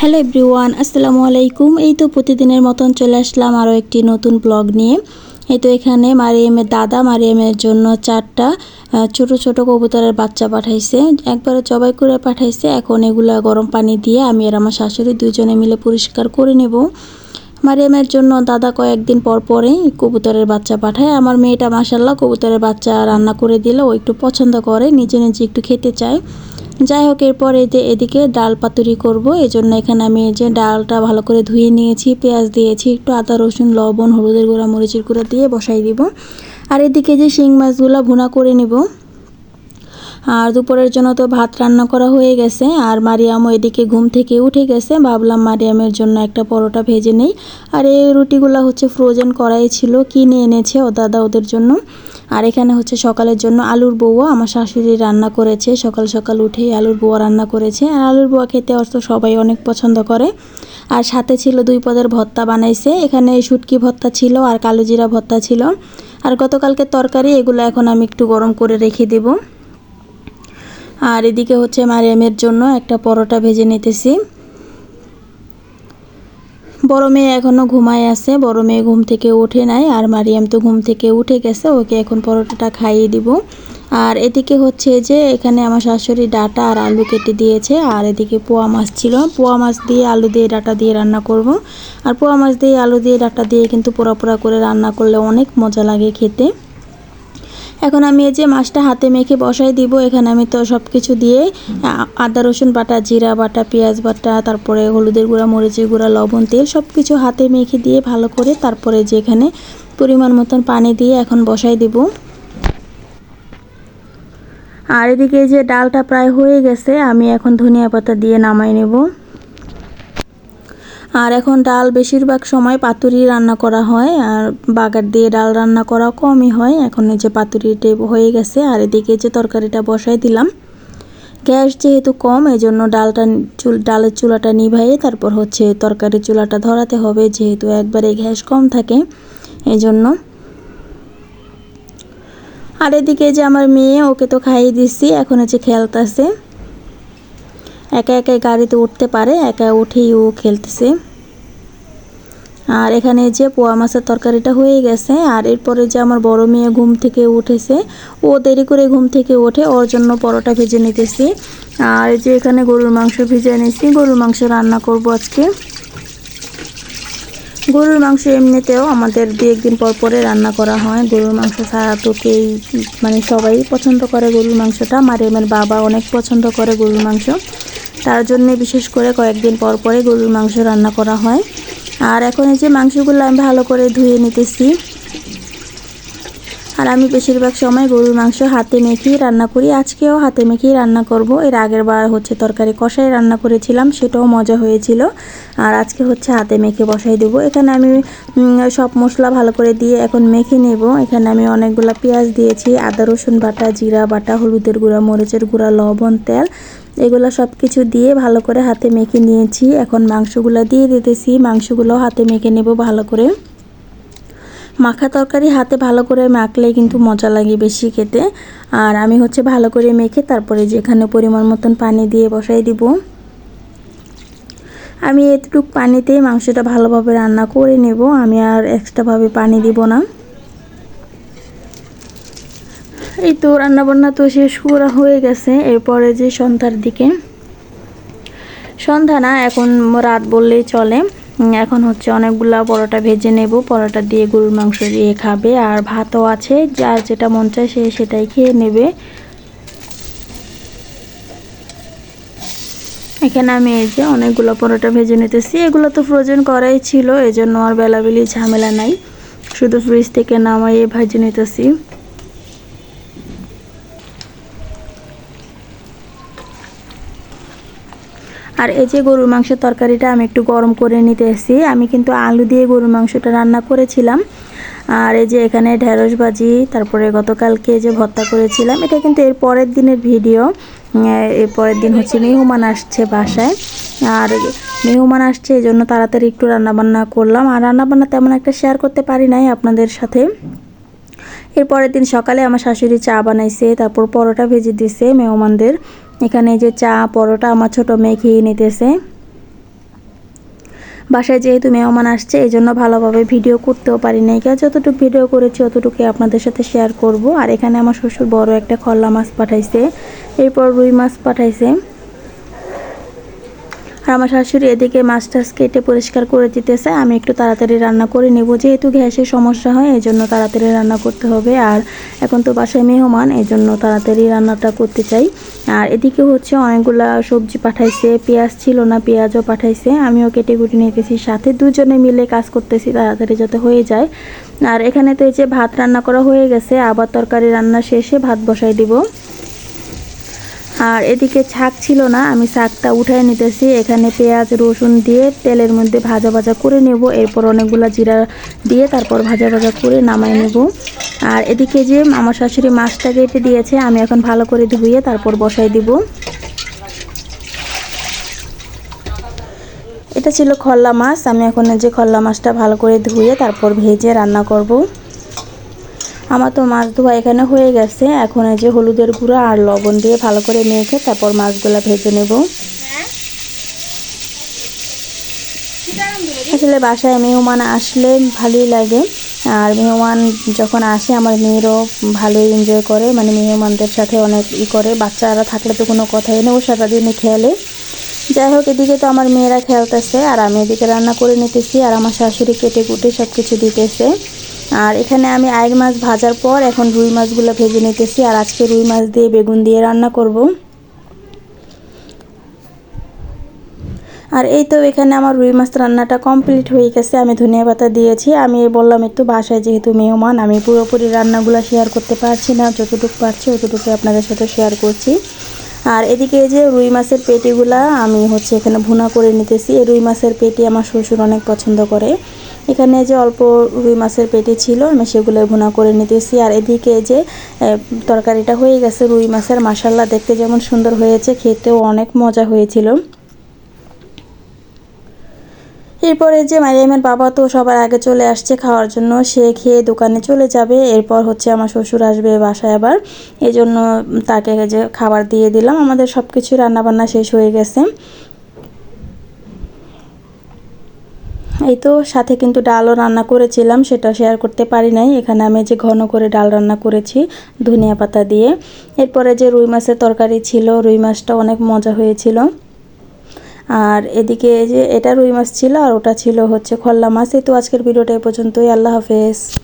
Hello everyone, আসসালামু আলাইকুম। এই তো প্রতিদিনের মতন চলে আসলাম আরও একটি নতুন ব্লগ নিয়ে। এই তো এখানে মারিয়ামের দাদা, মারিয়ামের জন্য চারটা ছোট ছোট কবুতরের বাচ্চা পাঠাইছে। একবারে জবাই করে পাঠাইছে। এখন এগুলা গরম পানি দিয়ে আমি আর আমার শাশুড়ি দুজনে মিলে পরিষ্কার করে নেব। মারিয়ামের জন্য দাদা কয়েকদিন পর পরেই কবুতরের বাচ্চা পাঠায়। আমার মেয়েটা মাসাল্লাহ কবুতরের বাচ্চা রান্না করে দিলে। ও একটু পছন্দ করে, নিজে নিজে একটু খেতে চায়। যাই হোক, এরপর এই যে এদিকে ডাল পাতুরি করব এই জন্য এখানে আমি এই যে ডালটা ভালো করে ধুয়ে নিয়েছি, পেঁয়াজ দিয়েছি, একটু আদা, রসুন, লবণ, হলুদের গুঁড়া, মরিচের গুঁড়া দিয়ে বসাই দিব। আর এদিকে যে শিং মাছগুলো ভুনা করে নিব। আর দুপুরের জন্য তো ভাত রান্না করা হয়ে গেছে, আর মারিয়ামও এদিকে ঘুম থেকে উঠে গেছে, ভাবলাম মারিয়ামের জন্য একটা পরোটা ভেজে নেই। আর এই রুটিগুলো হচ্ছে ফ্রোজেন করাই ছিল, কিনে এনেছে ও দাদা ওদের জন্য। আর এখানে হচ্ছে সকালের জন্য আলুর বউয়া আমার শাশুড়ি রান্না করেছে। সকাল সকাল উঠেই আলুর বউয়া রান্না করেছে। আর আলুর বউয়া খেতে অর্থ সবাই অনেক পছন্দ করে। আর সাথে ছিল দুই পদের ভর্তা বানাইছে। এখানে শুটকি ভর্তা ছিল আর কালো জিরা ভর্তা ছিল। আর গতকালকে তরকারি, এগুলো এখন আমি একটু গরম করে রেখে দেবো। আর এদিকে হচ্ছে মারিয়ামের জন্য একটা পরোটা ভেজে নিতেছি। বড় মেয়ে এখনও ঘুমায় আছে, বড় মেয়ে ঘুম থেকে ওঠে নাই, আর মারিয়াম তো ঘুম থেকে উঠে গেছে, ওকে এখন পরোটাটা খাইয়ে দিব। আর এদিকে হচ্ছে যে, এখানে আমার শাশুড়ি ডাটা আর আলু কেটে দিয়েছে, আর এদিকে পোয়া মাছ ছিল। পোয়া মাছ দিয়ে আলু দিয়ে ডাটা দিয়ে রান্না করব। আর পোয়া মাছ দিয়ে আলু দিয়ে ডাটা দিয়ে কিন্তু পোড়া পোড়া করে রান্না করলে অনেক মজা লাগে খেতে। এখন আমি এই যে মাছটা হাতে মেখে বসাই দিব, এখানে আমি তো সব কিছু দিয়ে আদা, রসুন বাটা, জিরা বাটা, পেঁয়াজ বাটা, তারপরে হলুদের গুঁড়া, মরিচের গুঁড়া, লবণ, তেল সব কিছু হাতে মেখে দিয়ে ভালো করে তারপরে যে এখানে পরিমাণ মতন পানি দিয়ে এখন বসাই দিব। আর এদিকে যে ডালটা প্রায় হয়ে গেছে, আমি এখন ধনিয়া পাতা দিয়ে নামাই নেব। আর এখন ডাল বেশিরভাগ সময় পাতুরি রান্না করা হয়, আর বাগার দিয়ে ডাল রান্না করা কমই হয়। এখন এই যে পাতুরিটা হয়ে গেছে, আর এদিকে যে তরকারিটা বসাই দিলাম, গ্যাস যেহেতু কম এই জন্য ডালটা চুল, ডালের চুলাটা নিভাইয়ে তারপর হচ্ছে তরকারির চুলাটা ধরাতে হবে, যেহেতু একবারে গ্যাস কম থাকে এই জন্য আর এদিকে যে আমার মেয়ে, ওকে তো খাইয়ে দিচ্ছি এখন হচ্ছে খেলতেছে। একা একা গাড়িতে উঠতে পারে, একা উঠেই ও খেলতেছে। আর এখানে যে পোয়া মাছের তরকারিটা হয়ে গেছে, আর এরপরে যে আমার বড় মেয়ে ঘুম থেকে উঠেছে, ও দেরি করে ঘুম থেকে ওঠে, ওর জন্য পরোটা ভেজে নিতেছি। আর যে এখানে গরুর মাংস ভেজে নিয়েছি, গরুর মাংস রান্না করব আজকে। গরুর মাংস এমনিতেও আমাদের দু একদিন পর পরে রান্না করা হয়। গরুর মাংস ছাড়া তো কেই মানে সবাই পছন্দ করে গরুর মাংসটা। মারিয়ামের বাবা অনেক পছন্দ করে গরুর মাংস। তার জন্যে বিশেষ করে কয়েকদিন পর পরে গরুর মাংস রান্না করা হয়। আর এখন এই যে মাংসগুলো আমি ভালো করে ধুয়ে নিতেছি আর আমি বেশিরভাগ সময় গরুর মাংস হাতে মেখেই রান্না করি। আজকেও হাতে মেখেই রান্না করব। এর আগের বার হচ্ছে তরকারি কষাই রান্না করেছিলাম, সেটাও মজা হয়েছিল। আর আজকে হচ্ছে হাতে মেখে বসাই দেবো। এখানে আমি সব মশলা ভালো করে দিয়ে এখন মেখে নেব। এখানে আমি অনেকগুলো পেঁয়াজ দিয়েছি, আদা, রসুন বাটা, জিরা বাটা, হলুদের গুঁড়া, মরিচের গুঁড়া, লবণ, তেল। এগুলো সব কিছু দিয়ে ভালো করে হাতে মেখে নিয়েছি। এখন মাংসগুলো দিয়ে দিতেছি। মাংসগুলো হাতে মেখে নেব ভালো করে। মাখা তরকারি হাতে ভালো করে মাখলে কিন্তু মজা লাগে বেশি খেতে। আর আমি হচ্ছে ভালো করে মেখে তারপরে যেখানে পরিমাণ মতন পানি দিয়ে বসাই দিব। আমি এতটুক পানিতেই মাংসটা ভালোভাবে রান্না করে নেব। আমি আর এক্সট্রাভাবে পানি দিব না। এই তো রান্নাবান্না তো শেষ করা হয়ে গেছে। এরপরে যে সন্ধ্যার দিকে। সন্ধ্যা না, এখন রাত বললেই চলে। এখন হচ্ছে অনেকগুলা পরোটা ভেজে নেব। পরোটা দিয়ে গরুর মাংস দিয়ে খাবে। আর ভাতও আছে, যার যেটা মন চায় সে সেটাই খেয়ে নেবে। এখানে আমি এই যে অনেকগুলো পরোটা ভেজে নিতেছি। এগুলো তো ফ্রোজেন করাই ছিল এই জন্য আর বেলাবেলি ঝামেলা নাই। শুধু ফ্রিজ থেকে নামাইয়ে ভেজে নিতেছি। আর এই যে গরুর মাংসের তরকারিটা আমি একটু গরম করে নিতে এসেছি। আমি কিন্তু আলু দিয়ে গরুর মাংসটা রান্না করেছিলাম। আর এই যে এখানে ঢেঁড়স ভাজি, তারপরে গতকালকে যে ভর্তা করেছিলাম, এটা কিন্তু এর পরের দিনের ভিডিও। এর পরের দিন হচ্ছে মেহমান আসছে বাসায়। আর মেহমান আসছে, এই জন্য তাড়াতাড়ি একটু রান্নাবান্না করলাম। আর রান্নাবান্না তেমন একটা শেয়ার করতে পারি নাই আপনাদের সাথে। এর পরের দিন সকালে আমার শাশুড়ি চা বানাইছে, তারপর পরোটা ভেজে দিছে মেহমানদের। এখানে যে চা, পরোটা আমার ছোট মেয়ে খেয়ে নিতেছে। বাসায় যেহেতু মেহমান আসছে এই জন্য ভালোভাবে ভিডিও করতেও পারি নাই। কে যতটুকু ভিডিও করেছি, অতটুকুই আপনাদের সাথে শেয়ার করব। আর এখানে আমার শ্বশুর বড় একটা খল্লা মাছ পাঠাইছে। এরপর রুই মাছ পাঠাইছে। আর আমার শাশুড়ি এদিকে মাছ টাছ কেটে পরিষ্কার করে দিতেছে। আমি একটু তাড়াতাড়ি রান্না করে নেব। যেহেতু গ্যাসের সমস্যা হয় এই জন্য তাড়াতাড়ি রান্না করতে হবে। আর এখন তো বাসায় মেহমান এই জন্য তাড়াতাড়ি রান্নাটা করতে চাই। আর এদিকে হচ্ছে অনেকগুলা সবজি পাঠাইছে। পেঁয়াজ ছিল না, পেঁয়াজও পাঠাইছে। আমিও কেটে কুটে নিতেছি। সাথে দুজনে মিলে কাজ করতেছি তাড়াতাড়ি যাতে হয়ে যায়। আর এখানে তো এই যে ভাত রান্না করা হয়ে গেছে, আবার তরকারি রান্না শেষে ভাত বসাই দিব। আর এদিকে ছাক ছিল না, আমি শাকটা উঠাই নিতেছি। এখানে পেঁয়াজ, রসুন দিয়ে তেলের মধ্যে ভাজা ভাজা করে নেব। এরপর অনেকগুলো জিরা দিয়ে তারপর ভাজা ভাজা করে নামাই নেব। আর এদিকে যে আমার শাশুড়ি মাছটা কেটে দিয়েছে, আমি এখন ভালো করে ধুয়ে তারপর বসাই দিব। এটা ছিল খল্লা মাছ। আমি এখন যে খল্লা মাছটা ভালো করে ধুয়ে তারপর ভেজে রান্না করব। আমার তো মাছ ধোয়া এখানে হয়ে গেছে। এখন এই যে হলুদের গুঁড়ো আর লবণ দিয়ে ভালো করে মেখে তারপর মাছগুলো ভেজে নেব। আসলে বাসায় মেহমান আসলে ভালোই লাগে। আর মেহমান যখন আসে, আমার মেয়েরও ভালোই এনজয় করে। মানে মেহমানদের সাথে অনেক ই করে। বাচ্চারা থাকলে তো কোনো কথাই নেই ও সারাদিনই খেলে। যাই হোক, এদিকে তো আমার মেয়েরা খেলতেছে। আর আমি এদিকে রান্না করে নিতেছি। আর আমার শাশুড়ি কেটে কুটে সব কিছু দিতেছে। আর এখানে আমি আয়ের মাছ ভাজার পর এখন রুই মাছগুলো ভেজে নিতেছি, আর আজকে রুই মাছ দিয়ে বেগুন দিয়ে রান্না করব। আর এই তো এখানে আমার রুই মাছ রান্নাটা কমপ্লিট হয়ে গেছে, আমি ধনিয়া পাতা দিয়েছি। আমি বললাম একটু বাসায় যেহেতু মেহমান, আমি পুরোপুরি রান্নাগুলো শেয়ার করতে পারছি না, যতটুকু পারছি অতটুকু আপনাদের সাথে শেয়ার করছি। আর এদিকে যে রুই মাছের পেটিগুলা আমি হচ্ছে এখানে ভুনা করে নিতেছি, এই রুই মাছের পেটি আমার শ্বশুর অনেক পছন্দ করে। এখানে যে অল্প রুই মাছের পেটি ছিল, আমি সেগুলো ভুনা করে নিতেছি। আর এদিকে যে তরকারিটা হয়ে গেছে রুই মাছের মাসাল্লা দেখতে যেমন সুন্দর হয়েছে, খেতেও অনেক মজা হয়েছিল। এরপরে যে মারিয়ামের বাবা তো সবার আগে চলে আসছে খাওয়ার জন্য, সে খেয়ে দোকানে চলে যাবে। এরপর হচ্ছে আমার শ্বশুর আসবে বাসায় আবার। এই জন্য তাকে যে খাবার দিয়ে দিলাম, আমাদের সব কিছু রান্নাবান্না শেষ হয়ে গেছে। এই তো সাথে কিন্তু ডালও রান্না করেছিলাম, সেটা শেয়ার করতে পারি নাই। এখানে আমি যে ঘন করে ডাল রান্না করেছি, ধনিয়া পাতা দিয়ে। এরপরে যে রুই মাছের তরকারি ছিল, রুই মাছটা অনেক মজা হয়েছিল। আর এদিকে যে এটা রুই মাছ ছিল, আর ওটা ছিল হচ্ছে খল্লা মাছ। এই তো আজকের ভিডিওটা এ পর্যন্তই। আল্লাহ হাফেজ।